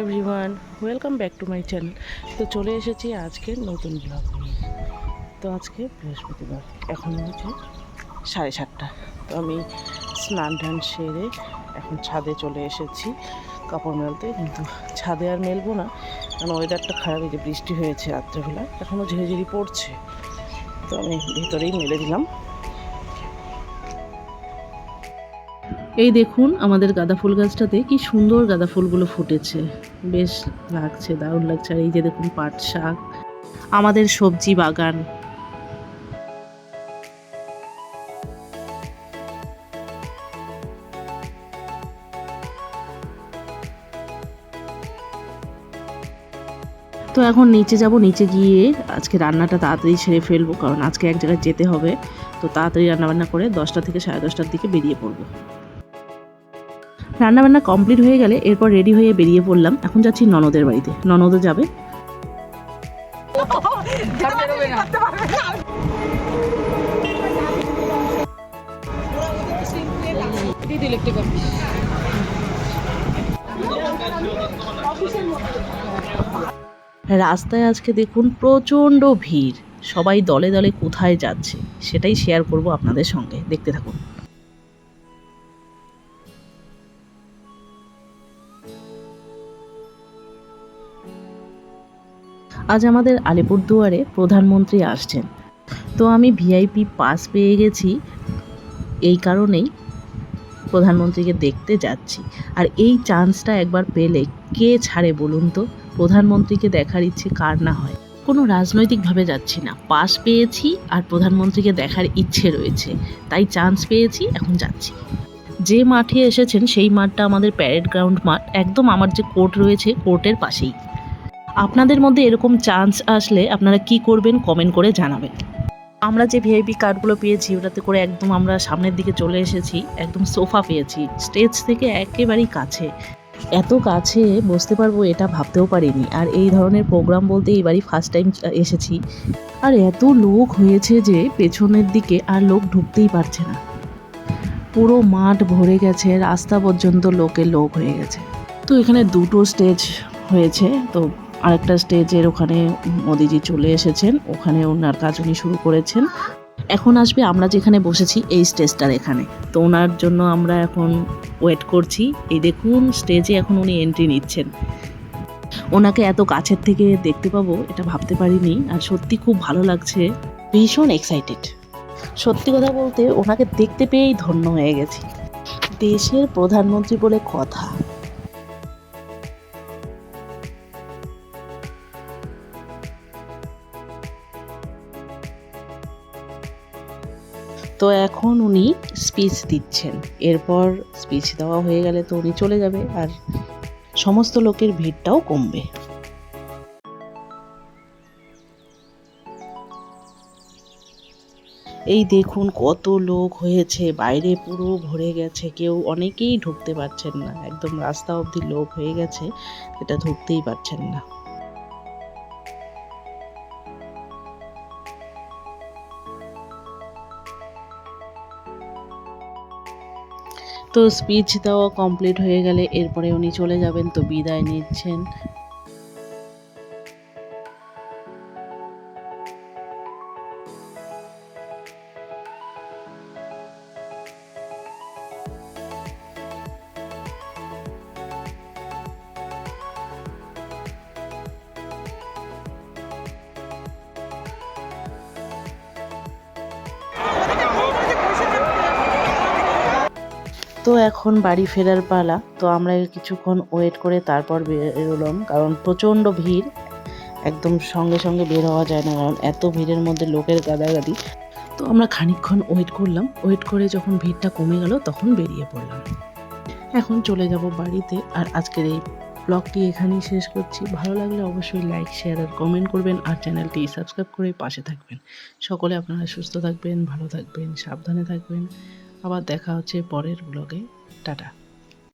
Everyone welcome back to my channel তো চলে এসেছি আজকে নতুন ব্লগ নিয়ে। তো আজকে বৃহস্পতিবার। এখন হচ্ছে সাড়ে সাতটা। তো আমি স্নান টান সেরে এখন ছাদে চলে এসেছি। কাপড় মেলতে, কিন্তু ছাদে আর মেলবো না। কারণ ওয়েদারটা খারাপ, এই যে বৃষ্টি হয়েছে রাত্রেবেলা। এখনও ঝিরিঝিরি পড়ছে। তো আমি ভিতরেই মেলে দিলাম। এই দেখুন আমাদের গাঁদা ফুল গাছটাতে কি সুন্দর গাঁদা ফুলগুলো ফুটেছে। বেশ লাগছে, দারুণ লাগছে। আর এই যে দেখুন পাট শাক, আমাদের সবজি বাগান। তো এখন নিচে যাব, নিচে গিয়ে আজকে রান্নাটা তাড়াতাড়ি সেরে ফেলব, কারণ আজকে এক জায়গায় যেতে হবে। তো তাড়াতাড়ি রান্নাবান্না করে দশটা থেকে সাড়ে দশটার দিকে বেরিয়ে পড়ব। রান্নাবান্না কমপ্লিট হয়ে গেলে এরপর রেডি হয়ে বেরিয়ে পড়লাম। এখন যাচ্ছি ননদের বাড়িতে। ননদও যাবে? রাস্তায় আজকে দেখুন প্রচণ্ড ভিড়। সবাই দলে দলে কোথায় যাচ্ছে, সেটাই শেয়ার করব আপনাদের সঙ্গে। দেখতে থাকুন। আজ আমাদের আলিপুরদুয়ারে প্রধানমন্ত্রী আসছেন। তো আমি ভিআইপি পাস পেয়ে গেছি। এই কারণেই প্রধানমন্ত্রীকে দেখতে যাচ্ছি। আর এই চান্সটা একবার পেলে কে ছাড়ে বলুন তো? প্রধানমন্ত্রীকে দেখার ইচ্ছে কার না হয়? কোনো রাজনৈতিকভাবে যাচ্ছি না। পাস পেয়েছি আর প্রধানমন্ত্রীকে দেখার ইচ্ছে রয়েছে। তাই চান্স পেয়েছি, এখন যাচ্ছি। যে মাঠে এসেছেন, সেই মাঠটা আমাদের প্যারেড গ্রাউন্ড মাঠ। একদম আমার যে কোর্ট রয়েছে, কোর্টের পাশেই। আপনাদের মধ্যে এরকম চান্স আসলে আপনারা কি করবেন কমেন্ট করে জানাবেন। আমরা যে ভিআইপি কার্ডগুলো পেয়েছি, ওটাতে করে একদম আমরা সামনের দিকে চলে এসেছি, একদম সোফা পেয়েছি স্টেজ থেকে একেবারেই কাছে। এত কাছে, বসতে পারব এটা ভাবতেও পারিনি। আর এই ধরনের প্রোগ্রাম বলতে এইবারই ফার্স্ট টাইম এসেছি। আর এত লোক হয়েছে যে পেছনের দিকে আর লোক ঢুকতেই পারছে না। পুরো মাঠ ভরে গেছে, রাস্তা পর্যন্ত লোকে লোক হয়ে গেছে। তো এখানে দুটো স্টেজ হয়েছে, তো আরেকটা স্টেজের ওখানে মোদিজি চলে এসেছেন, ওখানে ওনার কাজ উনি শুরু করেছেন। এখন আসবে, আমরা যেখানে বসেছি এই স্টেজটার এখানে। তো ওনার জন্য আমরা এখন ওয়েট করছি। এই দেখুন, স্টেজে এখন উনি এন্ট্রি নিচ্ছেন। ওনাকে এত কাছের থেকে দেখতে পাবো, এটা ভাবতে পারিনি। আর সত্যি খুব ভালো লাগছে, ভীষণ এক্সাইটেড সত্যি কথা বলতে, ওনাকে দেখতে পেয়েই ধন্য হয়ে গেছি। দেশের প্রধানমন্ত্রী বলে কথা। তো এখন উনি স্পিচ দিচ্ছেন। এরপর স্পিচ দেওয়া হয়ে গেলে তো উনি চলে যাবে আর সমস্ত লোকের ভিড়টাও কমবে। এই দেখুন কত লোক হয়েছে, বাইরে পুরো ভরে গেছে, কেউ অনেকেই ঢুকতে পারছেন না। একদম রাস্তা অবধি লোক হয়ে গেছে, এটা ঢুকতেই পারছেন না। তো স্পিচ দেওয়া কমপ্লিট হয়ে গেলে এরপরে উনি চলে যাবেন তো বিদায় নিচ্ছেন। তো এখন বাড়ি ফেরার পালা। তো আমরা কিছুক্ষণ ওয়েট করে তারপর বেরোলাম, কারণ প্রচণ্ড ভিড়। একদম সঙ্গে সঙ্গে বের হওয়া যায় না, কারণ এত ভিড়ের মধ্যে লোকের গাদাগাদি। তো আমরা খানিকক্ষণ ওয়েট করলাম। ওয়েট করে যখন ভিড়টা কমে গেল, তখন বেরিয়ে পড়লাম। এখন চলে যাব বাড়িতে। আর আজকের এই ব্লগটি এখানেই শেষ করছি। ভালো লাগলে অবশ্যই লাইক শেয়ার আর কমেন্ট করবেন। আর চ্যানেলটি সাবস্ক্রাইব করে পাশে থাকবেন। সকলে আপনারা সুস্থ থাকবেন, ভালো থাকবেন, সাবধানে থাকবেন। আবার দেখা হচ্ছে পরের ব্লগে টাটা।